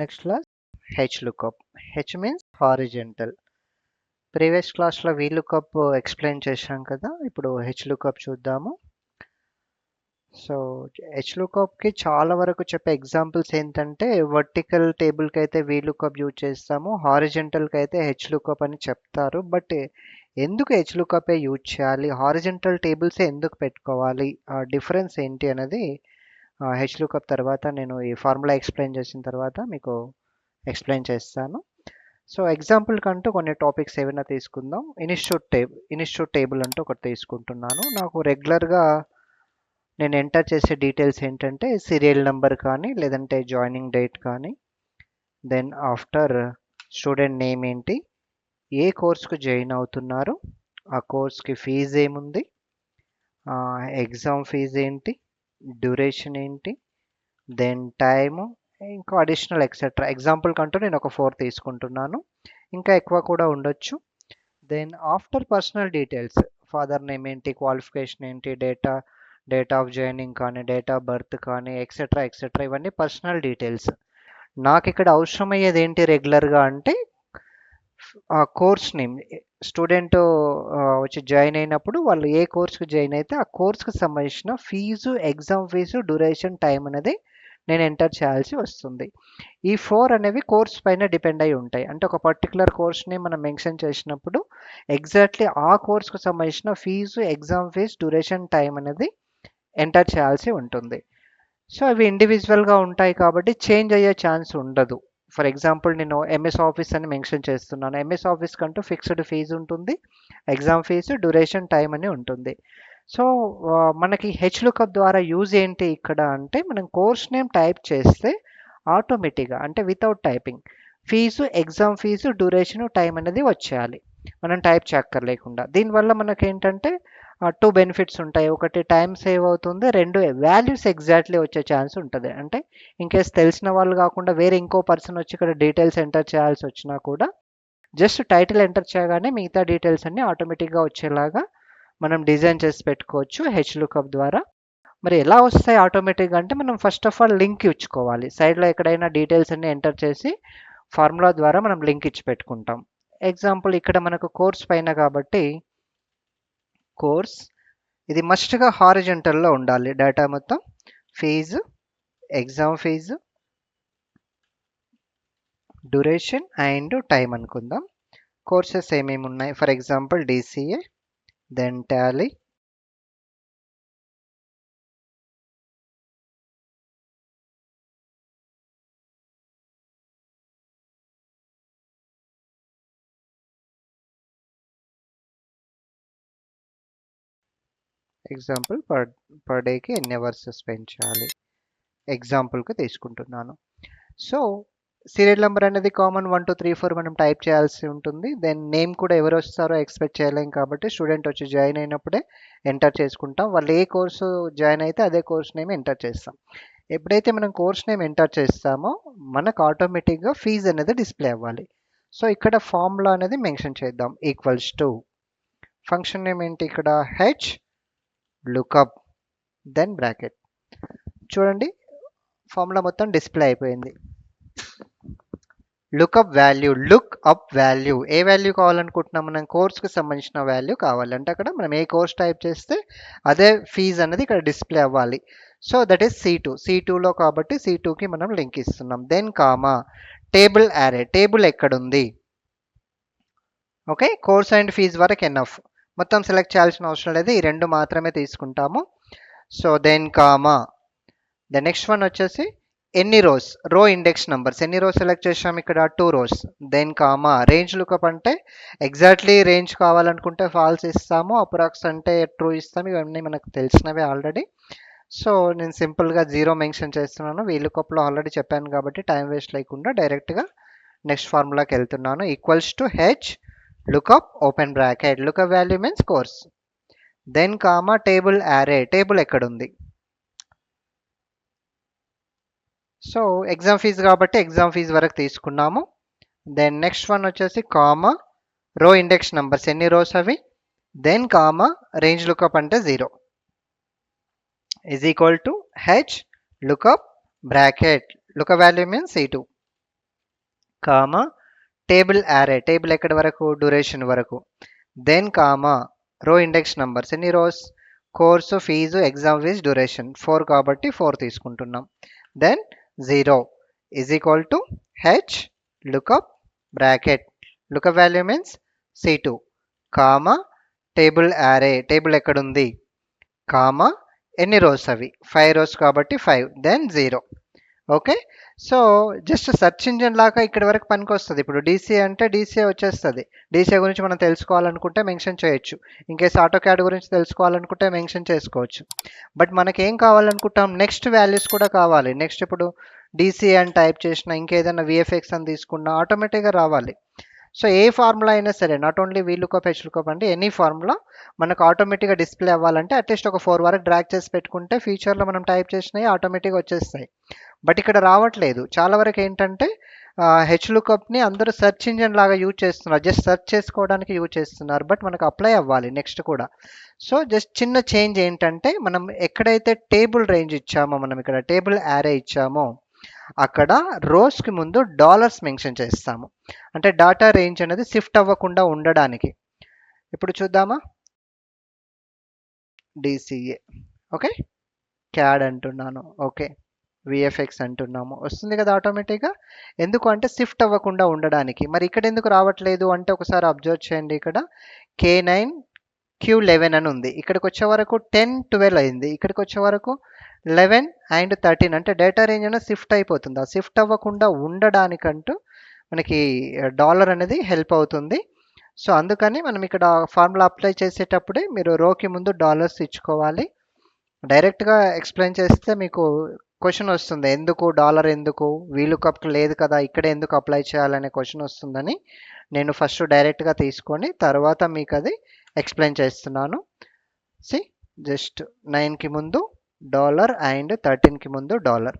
Next class H lookup H means horizontal previous క్లాస్లో V lookup explain చేశాం కదా. ఇప్పుడు హెచ్ లుకప్ చూద్దాము. సో హెచ్ లుకప్కి చాలా వరకు చెప్పే ఎగ్జాంపుల్స్ ఏంటంటే వర్టికల్ టేబుల్కి అయితే వీ లుకప్ యూజ్ చేస్తాము. హారిజెంటల్కి అయితే హెచ్ లుకప్ అని చెప్తారు. బట్ ఎందుకు హెచ్ లుకపే యూజ్ చేయాలి? హారిజెంటల్ టేబుల్సే ఎందుకు పెట్టుకోవాలి? ఆ డిఫరెన్స్ ఏంటి అనేది హెచ్ లుకప్ తర్వాత నేను ఈ ఫార్ములా ఎక్స్ప్లెయిన్ చేసిన తర్వాత మీకు ఎక్స్ప్లెయిన్ చేస్తాను. సో ఎగ్జాంపుల్ కంటూ కొన్ని టాపిక్స్ ఏమైనా తీసుకుందాం. ఇన్స్టిట్యూట్ టేబుల్ ఇన్స్టిట్యూట్ టేబుల్ అంటూ ఒకటి తీసుకుంటున్నాను. నాకు రెగ్యులర్గా నేను ఎంటర్ చేసే డీటెయిల్స్ ఏంటంటే సీరియల్ నెంబర్ కానీ లేదంటే జాయినింగ్ డేట్ కానీ దెన్ ఆఫ్టర్ స్టూడెంట్ నేమ్ ఏంటి ఏ కోర్స్కు జాయిన్ అవుతున్నారు ఆ కోర్స్కి ఫీజు ఏముంది ఎగ్జామ్ ఫీజు ఏంటి డ్యూరేషన్ ఏంటి? దెన్ టైము ఇంకా అడిషనల్ ఎక్సెట్రా. ఎగ్జాంపుల్ కంటూ నేను ఒక ఫోర్ తీసుకుంటున్నాను. ఇంకా ఎక్కువ కూడా ఉండొచ్చు. Then after personal details. Father name ఏంటి? క్వాలిఫికేషన్ ఏంటి? డేటా డేట్ ఆఫ్ జాయినింగ్ కానీ డేట్ ఆఫ్ బర్త్ కానీ ఎక్సెట్రా ఎక్సెట్రా ఇవన్నీ పర్సనల్ డీటెయిల్స్. నాకు ఇక్కడ అవసరమయ్యేది ఏంటి రెగ్యులర్గా అంటే ఆ కోర్స్ నేమ్ స్టూడెంట్ వచ్చి జాయిన్ అయినప్పుడు వాళ్ళు ఏ కోర్స్కి జాయిన్ అయితే ఆ కోర్స్కి సంబంధించిన fee exam fee duration time అనేది నేను ఎంటర్ చేయాల్సి వస్తుంది. ఈ ఫోర్ అనేవి కోర్స్ పైన డిపెండ్ అయి ఉంటాయి. అంటే ఒక పర్టికులర్ కోర్స్ని మనం మెన్షన్ చేసినప్పుడు ఎగ్జాక్ట్లీ ఆ కోర్స్కు సంబంధించిన fee exam fee duration time అనేది ఎంటర్ చేయాల్సి ఉంటుంది. సో అవి ఇండివిజువల్గా ఉంటాయి కాబట్టి చేంజ్ అయ్యే ఛాన్స్ ఉండదు. ఫర్ ఎగ్జాంపుల్ నేను ఎంఎస్ ఆఫీస్ అని మెన్షన్ చేస్తున్నాను. ఎంఎస్ ఆఫీస్ కంటూ ఫిక్స్డ్ ఫీజు ఉంటుంది. ఎగ్జామ్ ఫీజు డ్యూరేషన్ టైం అని ఉంటుంది. సో మనకి హెచ్ లుకప్ ద్వారా యూజ్ ఏంటి ఇక్కడ అంటే మనం కోర్స్ నేమ్ టైప్ చేస్తే ఆటోమేటిక్గా అంటే without typing fee exam fee duration time అనేది వచ్చేయాలి. మనం టైప్ చేయక్కర్లేకుండా దీనివల్ల మనకి ఏంటంటే టూ బెనిఫిట్స్ ఉంటాయి. ఒకటి టైం సేవ్ అవుతుంది రెండు వాల్యూస్ ఎగ్జాక్ట్లీ వచ్చే ఛాన్స్ ఉంటుంది. అంటే ఇన్కేస్ తెలిసిన వాళ్ళు కాకుండా వేరే ఇంకో పర్సన్ వచ్చి ఇక్కడ డీటెయిల్స్ ఎంటర్ చేయాల్సి వచ్చినా కూడా జస్ట్ టైటిల్ ఎంటర్ చేయగానే మిగతా డీటెయిల్స్ అన్నీ ఆటోమేటిక్గా వచ్చేలాగా మనం డిజైన్ చేసి పెట్టుకోవచ్చు హెచ్ లుకప్ ద్వారా. మరి ఎలా వస్తాయి ఆటోమేటిక్గా అంటే మనం ఫస్ట్ ఆఫ్ ఆల్ లింక్ ఇచ్చుకోవాలి. సైడ్లో ఎక్కడైనా డీటెయిల్స్ అన్ని ఎంటర్ చేసి ఫార్ములా ద్వారా మనం లింక్ ఇచ్చి పెట్టుకుంటాం. ఎగ్జాంపుల్ ఇక్కడ మనకు కోర్స్ పైన కాబట్టి కోర్స్. ఇది మస్ట్గా హారిజెంటల్లో ఉండాలి. డేటా మొత్తం fee exam fee duration and time అనుకుందాం. కోర్సెస్ ఏమేమి ఉన్నాయి? For example DCA then Tally example per per డేకి ఎన్ని అవర్స్ స్పెండ్ చేయాలి? ఎగ్జాంపుల్కి తీసుకుంటున్నాను. సో సీరియల్ నెంబర్ అనేది common one two three four మనం టైప్ చేయాల్సి ఉంటుంది. దెన్ నేమ్ కూడా ఎవరు వస్తారో ఎక్స్పెక్ట్ చేయలేం కాబట్టి స్టూడెంట్ వచ్చి జాయిన్ అయినప్పుడే ఎంటర్ చేసుకుంటాం. వాళ్ళు ఏ కోర్సు జాయిన్ అయితే అదే కోర్స్ నేమ్ ఎంటర్ చేస్తాం. ఎప్పుడైతే మనం కోర్స్ నేమ్ ఎంటర్ చేస్తామో మనకు ఆటోమేటిక్గా ఫీజు అనేది డిస్ప్లే అవ్వాలి. సో ఇక్కడ ఫార్ములా అనేది మెన్షన్ చేద్దాం. ఈక్వల్స్ టు ఫంక్షన్ నేమ్ ఏంటి ఇక్కడ? హెచ్ లుకప్ దెన్ బ్రాకెట్ చూడండి ఫార్ములా మొత్తం డిస్ప్లే అయిపోయింది. Lookup value look up value ఏ వాల్యూ కావాలనుకుంటున్నాం? మనం కోర్స్కి సంబంధించిన వాల్యూ కావాలంటే అక్కడ మనం ఏ కోర్స్ టైప్ చేస్తే అదే ఫీజ్ అనేది ఇక్కడ డిస్ప్లే అవ్వాలి. So that is C two C టూలో కాబట్టి సి టూకి మనం లింక్ ఇస్తున్నాం. Then comma table array table ఎక్కడుంది? ఓకే కోర్స్ అండ్ ఫీజ్ వరకు ఎనఫ్ మొత్తం సెలెక్ట్ చేయాల్సిన అవసరం లేదు. ఈ రెండు మాత్రమే తీసుకుంటాము. So then comma the next one వచ్చేసి ఎన్ని రోస్ రో ఇండెక్స్ నెంబర్స్ ఎన్ని రోస్ సెలెక్ట్ చేసాం ఇక్కడ? Two rows then comma range lookup అంటే ఎగ్జాక్ట్లీ రేంజ్ కావాలనుకుంటే ఫాల్స్ ఇస్తాము. అప్రాక్స్ అంటే ట్రూ ఇస్తాము. ఇవన్నీ మనకు తెలిసినవే ఆల్రెడీ సో నేను సింపుల్గా జీరో మెన్షన్ చేస్తున్నాను. వీ కప్లో ఆల్రెడీ చెప్పాను కాబట్టి టైం వేస్ట్ లేకుండా డైరెక్ట్గా నెక్స్ట్ ఫార్ములాకి వెళ్తున్నాను. Equals to H lookup open bracket lookup value means course then comma table array table ఎక్కడుంది? సో ఎగ్జామ్ ఫీజు కాబట్టి ఎగ్జామ్ ఫీజు వరకు తీసుకున్నాము. దెన్ నెక్స్ట్ వన్ వచ్చేసి కామా రో ఇండెక్స్ నంబర్స్ ఎన్ని రోస్ అవి? దెన్ కామా రేంజ్ లుకప్ అంటే zero is equal to H lookup bracket lookup value means C two comma table array table ఎక్కడి వరకు? Duration వరకు. Then comma row index numbers ఎన్ని rows course fee exam fees duration four కాబట్టి four తీసుకుంటున్నాం. Then zero is equal to H lookup bracket lookup value means C two comma table array table ఎక్కడుంది? Comma ఎన్ని rows అవి? Five rows కాబట్టి five then zero okay? So just search engine లాగా ఇక్కడి వరకు పనికి వస్తుంది ఇప్పుడు డీసీఏ అంటే డీసీఏ వచ్చేస్తుంది. డీసీఏ గురించి మనం తెలుసుకోవాలనుకుంటే మెన్షన్ చేయొచ్చు. ఇంకేస్ ఆటో క్యాడ్ గురించి తెలుసుకోవాలనుకుంటే మెన్షన్ చేసుకోవచ్చు. బట్ మనకి ఏం కావాలనుకుంటాం? నెక్స్ట్ వాల్యూస్ కూడా కావాలి. నెక్స్ట్ ఇప్పుడు డీసీఏ అని టైప్ చేసిన ఇంకేదైనా విఎఫ్ఎక్స్ అని తీసుకున్నా ఆటోమేటిక్గా రావాలి. సో ఏ ఫార్ములా అయినా సరే not only V lookup H lookup అంటే ఎనీ ఫార్ములా మనకు ఆటోమేటిక్గా డిస్ప్లే అవ్వాలంటే అట్లీస్ట్ ఒక ఫోర్ వరకు డ్రాక్ చేసి పెట్టుకుంటే ఫ్యూచర్లో మనం టైప్ చేసినవి ఆటోమేటిక్గా వచ్చేస్తాయి. బట్ ఇక్కడ రావట్లేదు. చాలా వరకు ఏంటంటే హెచ్ లుకప్ని అందరూ సెర్చ్ ఇంజిన్ లాగా యూజ్ చేస్తున్నారు. జస్ట్ సెర్చ్ చేసుకోవడానికి యూజ్ చేస్తున్నారు. బట్ మనకు అప్లై అవ్వాలి నెక్స్ట్ కూడా. సో జస్ట్ చిన్న చేంజ్ ఏంటంటే మనం ఎక్కడైతే టేబుల్ రేంజ్ ఇచ్చామో మనం ఇక్కడ టేబుల్ యారే ఇచ్చామో అక్కడ రోస్కి ముందు డాలర్స్ మెన్షన్ చేస్తాము. అంటే డాటా రేంజ్ అనేది షిఫ్ట్ అవ్వకుండా ఉండడానికి. ఇప్పుడు చూద్దామా? DCA okay? క్యాడ్ అంటున్నాను. ఓకే. విఎఫ్ఎక్స్ అంటున్నాము. వస్తుంది కదా ఆటోమేటిక్గా? ఎందుకు అంటే షిఫ్ట్ అవ్వకుండా ఉండడానికి. మరి ఇక్కడ ఎందుకు రావట్లేదు అంటే ఒకసారి అబ్జర్వ్ చేయండి ఇక్కడ. కే నైన్ క్యూ లెవెన్ అని ఉంది. ఇక్కడికి వచ్చే వరకు టెన్ ట్వెల్వ్ అయింది. ఇక్కడికి వచ్చే వరకు లెవెన్ అండ్ థర్టీన్ అంటే డేటా రేంజ్ అనేది షిఫ్ట్ అయిపోతుంది. ఆ షిఫ్ట్ అవ్వకుండా ఉండడానికంటూ మనకి డాలర్ అనేది హెల్ప్ అవుతుంది. సో అందుకని మనం ఇక్కడ ఫార్ములా అప్లై చేసేటప్పుడే మీరు రోకి ముందు డాలర్స్ ఇచ్చుకోవాలి. డైరెక్ట్గా ఎక్స్ప్లెయిన్ చేస్తే మీకు క్వశ్చన్ వస్తుంది ఎందుకు డాలర్ ఎందుకు? వీలు కప్ లేదు కదా ఇక్కడే ఎందుకు అప్లై చేయాలనే క్వశ్చన్ వస్తుందని నేను ఫస్ట్ డైరెక్ట్గా తీసుకొని తర్వాత మీకు అది ఎక్స్ప్లెయిన్ చేస్తున్నాను. సి జస్ట్ నైన్కి ముందు డాలర్ అండ్ థర్టీన్కి ముందు డాలర్.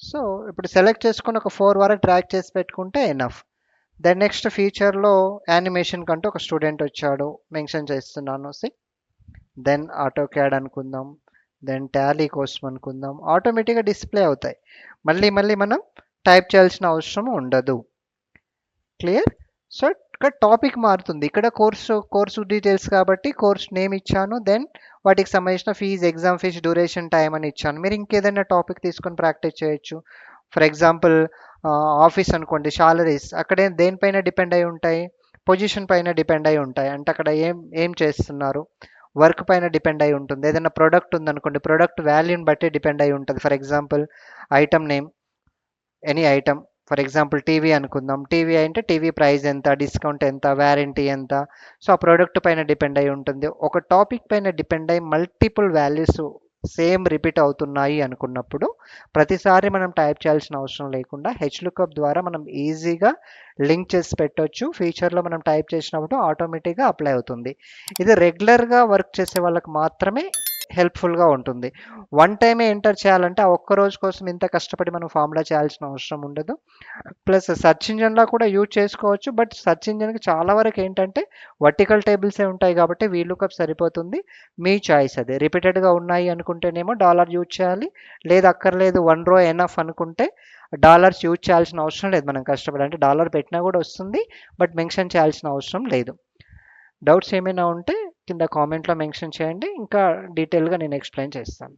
సో ఇప్పుడు సెలెక్ట్ చేసుకుని ఒక ఫోర్ వరకు ట్రాక్ చేసి పెట్టుకుంటే ఎనఫ్ దెన్ నెక్స్ట్ ఫ్యూచర్లో యానిమేషన్ కంటూ ఒక స్టూడెంట్ వచ్చాడు మెన్షన్ చేస్తున్నాను సి దెన్ ఆటో క్యాడ్ అనుకుందాం దెన్ టాలీ కోసం అనుకుందాం ఆటోమేటిక్గా డిస్ప్లే అవుతాయి. మళ్ళీ మళ్ళీ మనం టైప్ చేయాల్సిన అవసరం ఉండదు. క్లియర్ సో ఇక్కడ టాపిక్ మారుతుంది. ఇక్కడ కోర్సు కోర్సు డీటెయిల్స్ కాబట్టి కోర్స్ నేమ్ ఇచ్చాను. దెన్ వాటికి సంబంధించిన fees exam fees duration time అని ఇచ్చాను. మీరు ఇంకేదైనా టాపిక్ తీసుకొని ప్రాక్టీస్ చేయొచ్చు. ఫర్ ఎగ్జాంపుల్ ఆఫీస్ అనుకోండి శాలరీస్ అక్కడ దేనిపైన డిపెండ్ అయి ఉంటాయి? పొజిషన్ పైన డిపెండ్ అయి ఉంటాయి. అంటే అక్కడ ఏం ఏం చేస్తున్నారు? వర్క్ పైన డిపెండ్ అయి ఉంటుంది. ఏదైనా ప్రోడక్ట్ ఉందనుకోండి ప్రోడక్ట్ వాల్యూని బట్టి డిపెండ్ అయి ఉంటుంది. For example item name any item for example TV అనుకుందాం. టీవీ అంటే టీవీ ప్రైస్ ఎంత డిస్కౌంట్ ఎంత వ్యారంటీ ఎంత. సో ఆ ప్రోడక్ట్ పైన డిపెండ్ అయి ఉంటుంది. ఒక టాపిక్ పైన డిపెండ్ అయి మల్టిపుల్ వాల్యూస్ సేమ్ రిపీట్ అవుతున్నాయి అనుకున్నప్పుడు ప్రతిసారి మనం టైప్ చేయాల్సిన అవసరం లేకుండా హెచ్ లుకప్ ద్వారా మనం ఈజీగా లింక్ చేసి పెట్టొచ్చు. ఫ్యూచర్లో మనం టైప్ చేసినప్పుడు ఆటోమేటిక్గా అప్లై అవుతుంది. ఇది రెగ్యులర్గా వర్క్ చేసే వాళ్ళకి మాత్రమే హెల్ప్ఫుల్గా ఉంటుంది. వన్ టైమే ఎంటర్ చేయాలంటే ఆ ఒక్క రోజు కోసం ఇంత కష్టపడి మనం ఫార్ములా చేయాల్సిన అవసరం ఉండదు. ప్లస్ సర్చ్ ఇంజన్లో కూడా యూజ్ చేసుకోవచ్చు. బట్ సర్చ్ ఇంజన్కి చాలా వరకు ఏంటంటే వర్టికల్ టేబుల్సే ఉంటాయి కాబట్టి వీలుకప్ సరిపోతుంది. మీ చాయిస్ అదే. రిపీటెడ్గా ఉన్నాయి అనుకుంటేనేమో డాలర్ యూజ్ చేయాలి. లేదు అక్కర్లేదు వన్ రో ఎనఫ్ అనుకుంటే డాలర్స్ యూజ్ చేయాల్సిన అవసరం లేదు. మనం కష్టపడి అంటే డాలర్ పెట్టినా కూడా వస్తుంది. బట్ మెన్షన్ చేయాల్సిన అవసరం లేదు. డౌట్స్ ఏమైనా ఉంటే కింద కామెంట్లో మెన్షన్ చేయండి. ఇంకా డీటెయిల్గా నేను ఎక్స్ప్లెయిన్ చేస్తాను.